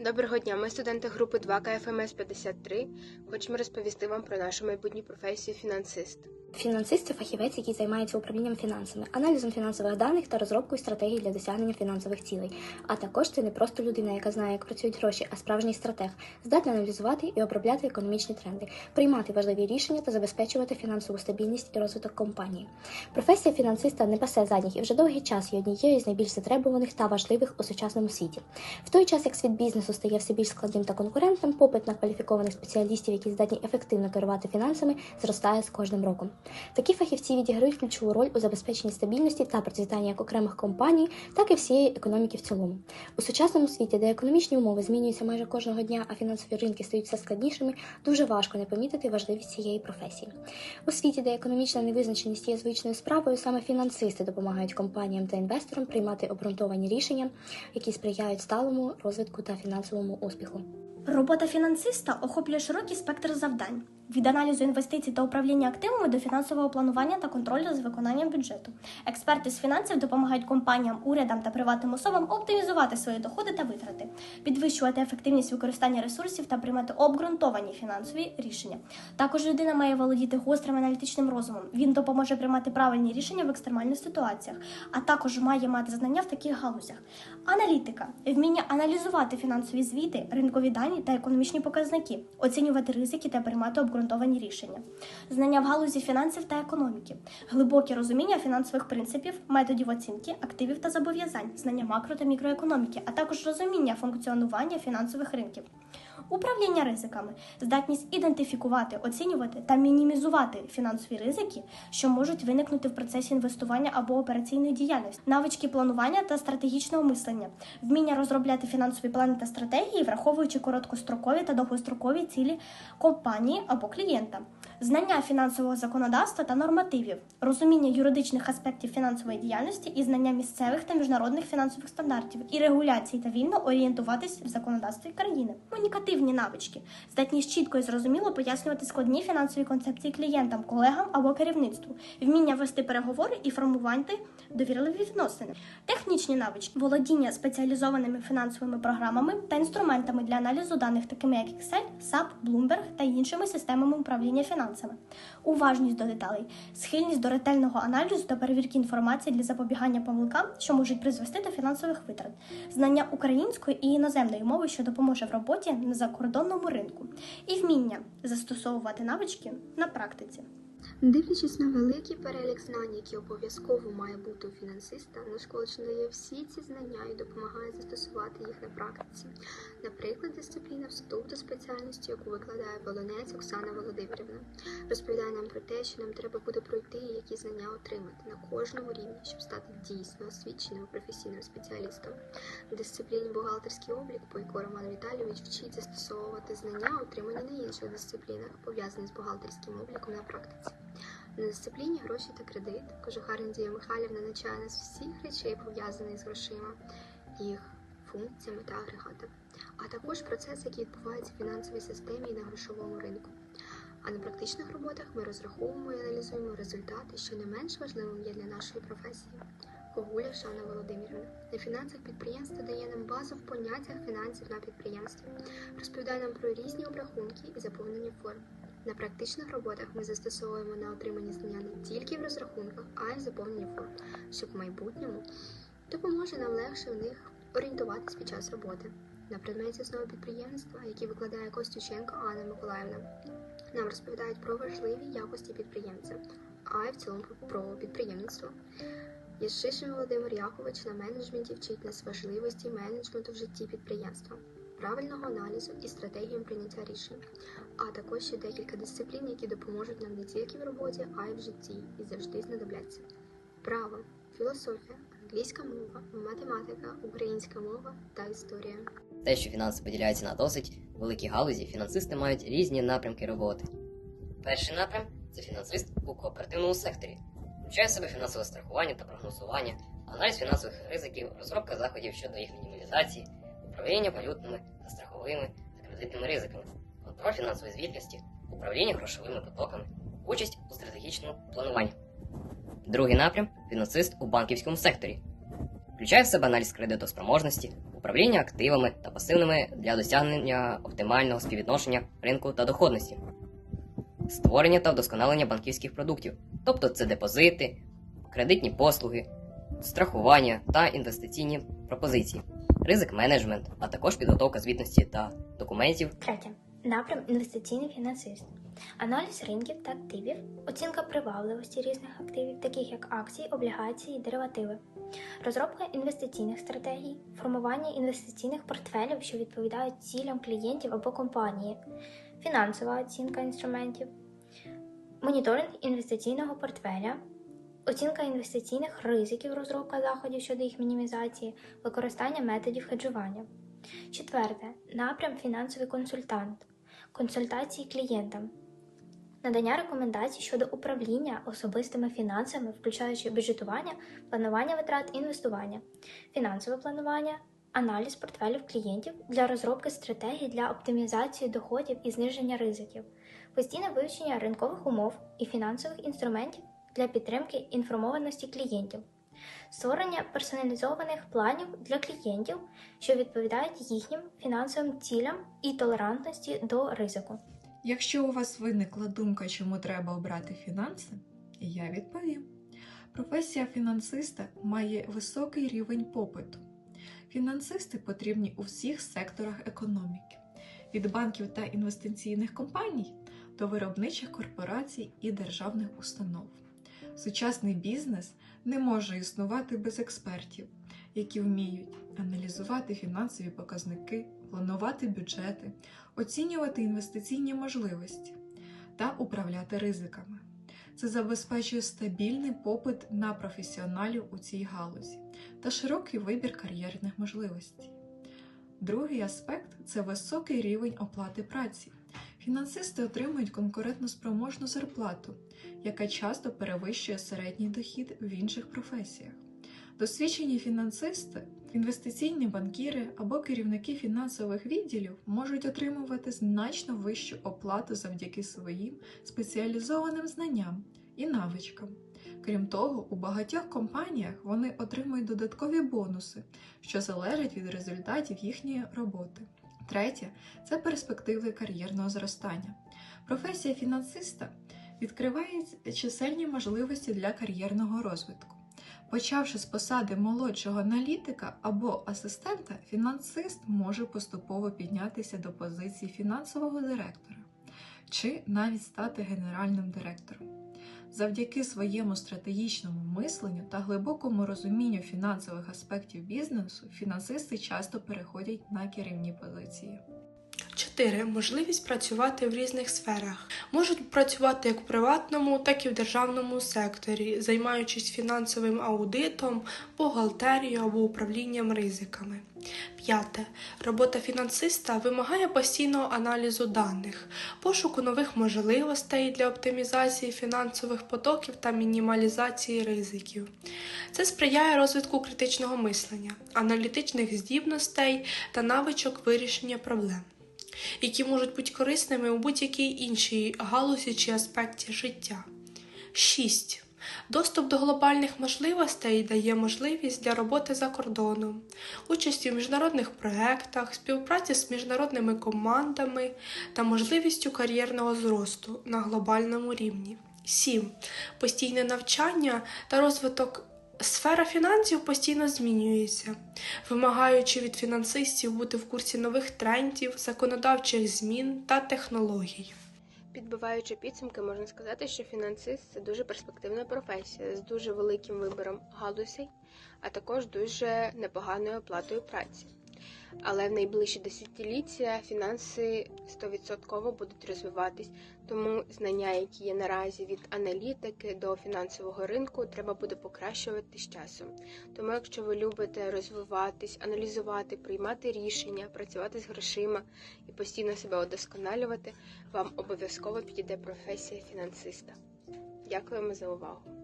Доброго дня, ми студенти групи 2 КФМС 53. Хочемо розповісти вам про нашу майбутню професію фінансист. Фінансист це фахівець, який займається управлінням фінансами, аналізом фінансових даних та розробкою стратегій для досягнення фінансових цілей. А також це не просто людина, яка знає, як працюють гроші, а справжній стратег, здатний аналізувати і обробляти економічні тренди, приймати важливі рішення та забезпечувати фінансову стабільність і розвиток компанії. Професія фінансиста не пасе задніх і вже довгий час є однією з найбільш затребуваних та важливих у сучасному світі. В той час, як світ бізнесу стає все більш складним та конкурентним, попит на кваліфікованих спеціалістів, які здатні ефективно керувати фінансами, зростає з кожним роком. Такі фахівці відіграють ключову роль у забезпеченні стабільності та процвітання як окремих компаній, так і всієї економіки в цілому. У сучасному світі, де економічні умови змінюються майже кожного дня, а фінансові ринки стають все складнішими, дуже важко не помітити важливість цієї професії. У світі, де економічна невизначеність є звичною справою, саме фінансисти допомагають компаніям та інвесторам приймати обґрунтовані рішення, які сприяють сталому розвитку та фінансовому успіху. Робота фінансиста охоплює широкий спектр завдань від аналізу інвестицій та управління активами до фінансового планування та контролю за виконанням бюджету. Експерти з фінансів допомагають компаніям, урядам та приватним особам оптимізувати свої доходи та витрати, підвищувати ефективність використання ресурсів та приймати обґрунтовані фінансові рішення. Також людина має володіти гострим аналітичним розумом. Він допоможе приймати правильні рішення в екстремальних ситуаціях, а також має мати знання в таких галузях. Аналітика вміння аналізувати фінансові звіти, ринкові дані та економічні показники, оцінювати ризики та приймати обґрунтовані рішення, знання в галузі фінансів та економіки, глибоке розуміння фінансових принципів, методів оцінки, активів та зобов'язань, знання макро та мікроекономіки, а також розуміння функціонування фінансових ринків. Управління ризиками, здатність ідентифікувати, оцінювати та мінімізувати фінансові ризики, що можуть виникнути в процесі інвестування або операційної діяльності, навички планування та стратегічного мислення, вміння розробляти фінансові плани та стратегії, враховуючи короткострокові та довгострокові цілі компанії або клієнта, знання фінансового законодавства та нормативів, розуміння юридичних аспектів фінансової діяльності і знання місцевих та міжнародних фінансових стандартів і регуляцій та вільно орієнтуватись в законодавстві країни. Комунікативні навички, здатність чітко і зрозуміло пояснювати складні фінансові концепції клієнтам, колегам або керівництву, вміння вести переговори і формувати довірливі відносини, технічні навички, володіння спеціалізованими фінансовими програмами та інструментами для аналізу даних, такими як Excel, SAP, Bloomberg та іншими системами управління фінансами, уважність до деталей, схильність до ретельного аналізу та перевірки інформації для запобігання помилкам, що можуть призвести до фінансових витрат, знання української і іноземної мови, що допоможе в роботі на закордонному ринку, і вміння застосовувати навички на практиці. Дивлячись на великий перелік знань, які обов'язково має бути у фінансиста, наш коледж надає всі ці знання і допомагає застосувати їх на практиці. Наприклад, дисципліна вступ до спеціальності, яку викладає Волонець Оксана Володимирівна, розповідає нам про те, що нам треба буде пройти і які знання отримати на кожному рівні, щоб стати дійсно освіченим професійним спеціалістом. В дисципліні бухгалтерський облік, по яку Роман Віталійович вчить застосовувати знання, отримані на інших дисциплінах, пов'язані з бухгалтерським обліком на практиці. На дисципліні гроші та кредит кожухар Надія Михайлівна навчає нас всіх речей, пов'язаних з грошима, їх функціями та агрегатами, а також процес, який відбувається в фінансовій системі і на грошовому ринку. А на практичних роботах ми розраховуємо і аналізуємо результати, що не менш важливим є для нашої професії. Когуля Шана Володимирівна на фінансах підприємства дає нам базу в поняттях фінансів на підприємстві, розповідає нам про різні обрахунки і заповнені форм. На практичних роботах ми застосовуємо на отримані знання не тільки в розрахунках, а й в заповненні форм, що в майбутньому допоможе нам легше в них орієнтуватись під час роботи. На предметі основи підприємства, які викладає Костюченко Анна Миколаївна, нам розповідають про важливі якості підприємця, а й в цілому про підприємництво. Єшишин Володимир Якович на менеджменті вчить нас важливості менеджменту в житті підприємства, правильного аналізу і стратегіям прийняття рішень, а також ще декілька дисциплін, які допоможуть нам не тільки в роботі, а й в житті і завжди знадобляться. Право, філософія, англійська мова, математика, українська мова та історія. Те, що фінанси поділяються на досить великі галузі, фінансисти мають різні напрямки роботи. Перший напрям це фінансист у кооперативному секторі, включає в себе фінансове страхування та прогнозування, аналіз фінансових ризиків, розробка заходів щодо їх мінімалізації, управління валютними та страховими та кредитними ризиками, контроль фінансової звітності, управління грошовими потоками, участь у стратегічному плануванні. Другий напрям фінансист у банківському секторі. Включає в себе аналіз кредитоспроможності, управління активами та пасивними для досягнення оптимального співвідношення ринку та доходності, створення та вдосконалення банківських продуктів, тобто це депозити, кредитні послуги, страхування та інвестиційні пропозиції, ризик менеджмент, а також підготовка звітності та документів Третє. Напрям інвестиційний фінансист. Аналіз ринків та активів, оцінка привабливості різних активів, таких як акції, облігації, деривативи, розробка інвестиційних стратегій, формування інвестиційних портфелів, що відповідають цілям клієнтів або компанії, фінансова оцінка інструментів, моніторинг інвестиційного портфеля, оцінка інвестиційних ризиків, розробка заходів щодо їх мінімізації, використання методів хеджування. Четверте. Напрям фінансовий консультант. Консультації клієнтам. Надання рекомендацій щодо управління особистими фінансами, включаючи бюджетування, планування витрат інвестування, фінансове планування, аналіз портфелів клієнтів для розробки стратегій для оптимізації доходів і зниження ризиків, постійне вивчення ринкових умов і фінансових інструментів для підтримки інформованості клієнтів, створення персоналізованих планів для клієнтів, що відповідають їхнім фінансовим цілям і толерантності до ризику. Якщо у вас виникла думка, чому треба обрати фінанси, я відповім. Професія фінансиста має високий рівень попиту. Фінансисти потрібні у всіх секторах економіки, від банків та інвестиційних компаній до виробничих корпорацій і державних установ. Сучасний бізнес не може існувати без експертів, які вміють аналізувати фінансові показники, планувати бюджети, оцінювати інвестиційні можливості та управляти ризиками. Це забезпечує стабільний попит на професіоналів у цій галузі та широкий вибір кар'єрних можливостей. Другий аспект це високий рівень оплати праці. Фінансисти отримують конкурентноспроможну зарплату, яка часто перевищує середній дохід в інших професіях. Досвідчені фінансисти, інвестиційні банкіри або керівники фінансових відділів можуть отримувати значно вищу оплату завдяки своїм спеціалізованим знанням і навичкам. Крім того, у багатьох компаніях вони отримують додаткові бонуси, що залежать від результатів їхньої роботи. Третє це перспективи кар'єрного зростання. Професія фінансиста відкриває чисельні можливості для кар'єрного розвитку. Почавши з посади молодшого аналітика або асистента, фінансист може поступово піднятися до позиції фінансового директора чи навіть стати генеральним директором. Завдяки своєму стратегічному мисленню та глибокому розумінню фінансових аспектів бізнесу, фінансисти часто переходять на керівні позиції. 4. Можливість працювати в різних сферах. Можуть працювати як в приватному, так і в державному секторі, займаючись фінансовим аудитом, бухгалтерією або управлінням ризиками. П'яте. Робота фінансиста вимагає постійного аналізу даних, пошуку нових можливостей для оптимізації фінансових потоків та мінімалізації ризиків. Це сприяє розвитку критичного мислення, аналітичних здібностей та навичок вирішення проблем які можуть бути корисними у будь-якій іншій галузі чи аспекті життя. 6. Доступ до глобальних можливостей дає можливість для роботи за кордоном, участі в міжнародних проєктах, співпраці з міжнародними командами та можливістю кар'єрного зросту на глобальному рівні. 7. Постійне навчання та розвиток Сфера фінансів постійно змінюється, вимагаючи від фінансистів бути в курсі нових трендів, законодавчих змін та технологій. Підбиваючи підсумки, можна сказати, що фінансист це дуже перспективна професія з дуже великим вибором галузей, а також дуже непоганою оплатою праці. Але в найближчі десятиліття фінанси 100% будуть розвиватись, тому знання, які є наразі від аналітики до фінансового ринку, треба буде покращувати з часом. Тому, якщо ви любите розвиватись, аналізувати, приймати рішення, працювати з грошима і постійно себе удосконалювати, вам обов'язково підійде професія фінансиста. Дякуємо за увагу!